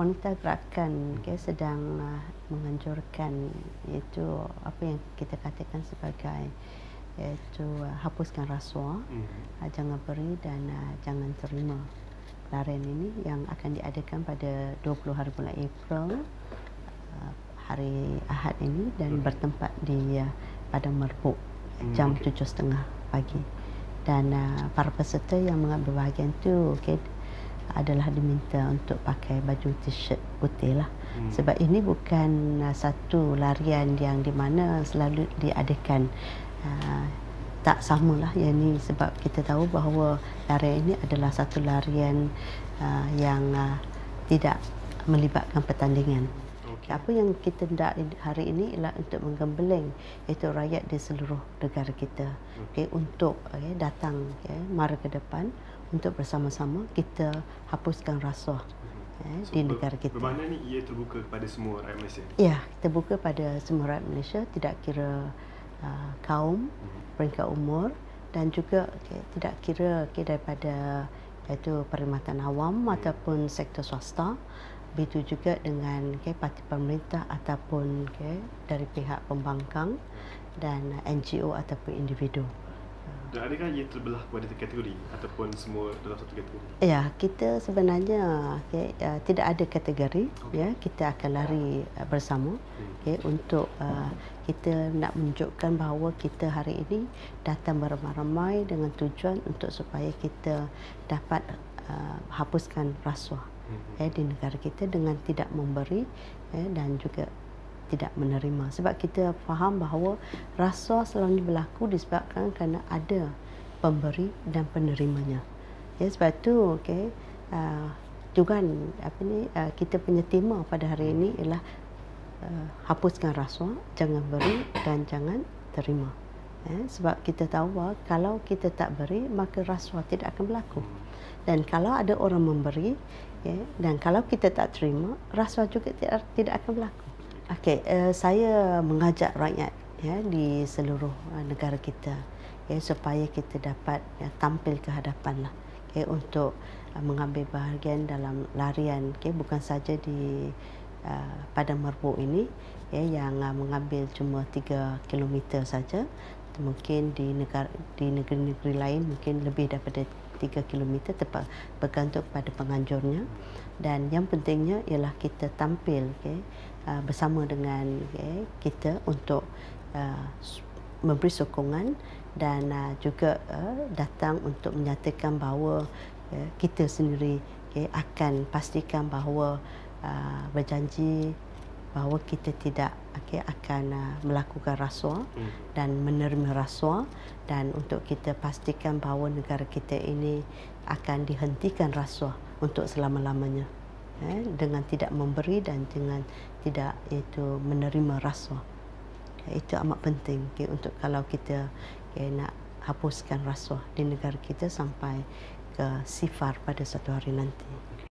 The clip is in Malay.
wanita gerakan okay, sedang uh, menganjurkan iaitu apa yang kita katakan sebagai iaitu uh, hapuskan rasuah, mm-hmm. uh, jangan beri dan uh, jangan terima larian ini yang akan diadakan pada 20 hari bulan April uh, hari Ahad ini dan mm-hmm. bertempat di uh, Padang Merbuk mm-hmm. jam tujuh setengah pagi dan uh, para peserta yang mengambil bahagian tu okay, adalah diminta untuk pakai baju t-shirt putih lah. Hmm. Sebab ini bukan uh, satu larian yang di mana selalu diadakan uh, tak samalah yang ni sebab kita tahu bahawa larian ini adalah satu larian uh, yang uh, tidak melibatkan pertandingan. Okay. Apa yang kita hendak hari ini ialah untuk menggembeleng iaitu rakyat di seluruh negara kita okay. Okay, untuk okay, datang okay, mara ke depan untuk bersama-sama kita hapuskan rasuah eh, so, di negara kita. Bermakna ni ia terbuka kepada semua rakyat Malaysia? Ya, terbuka pada semua rakyat Malaysia tidak kira uh, kaum, hmm. peringkat umur dan juga okay, tidak kira okay, daripada iaitu perkhidmatan awam hmm. ataupun sektor swasta. Begitu juga dengan okay, parti pemerintah ataupun okay, dari pihak pembangkang dan NGO ataupun individu. Dan adakah ia terbelah kepada kategori ataupun semua dalam satu kategori? Ya, kita sebenarnya okay, uh, tidak ada kategori. Okay. Ya, kita akan lari uh, bersama hmm. okay, untuk uh, kita nak menunjukkan bahawa kita hari ini datang beramai-ramai dengan tujuan untuk supaya kita dapat uh, hapuskan rasuah hmm. eh, di negara kita dengan tidak memberi eh, dan juga tidak menerima. Sebab kita faham bahawa rasuah selalu berlaku disebabkan kerana ada pemberi dan penerimanya. Ya sebab tu okey uh, juga apa ni uh, kita punya tema pada hari ini ialah uh, hapuskan rasuah jangan beri dan jangan terima. Ya sebab kita tahu bahawa kalau kita tak beri maka rasuah tidak akan berlaku. Dan kalau ada orang memberi ya dan kalau kita tak terima rasuah juga tidak tidak akan berlaku Okey, uh, saya mengajak rakyat ya di seluruh uh, negara kita ya supaya kita dapat ya, tampil ke hadapan lah okay, untuk uh, mengambil bahagian dalam larian okay, bukan saja di uh, Padang Merbuk ini ya yang uh, mengambil cuma 3 km saja mungkin di negara di negeri-negeri lain mungkin lebih daripada 3 km tepat bergantung pada penganjurnya. Dan yang pentingnya ialah kita tampil okay, Uh, bersama dengan okay, kita untuk uh, memberi sokongan dan uh, juga uh, datang untuk menyatakan bahawa uh, kita sendiri okay, akan pastikan bahawa uh, berjanji bahawa kita tidak okay, akan uh, melakukan rasuah hmm. dan menerima rasuah dan untuk kita pastikan bahawa negara kita ini akan dihentikan rasuah untuk selama-lamanya eh, dengan tidak memberi dan dengan tidak itu menerima rasuah. Itu amat penting okay, untuk kalau kita okay, nak hapuskan rasuah di negara kita sampai ke sifar pada satu hari nanti.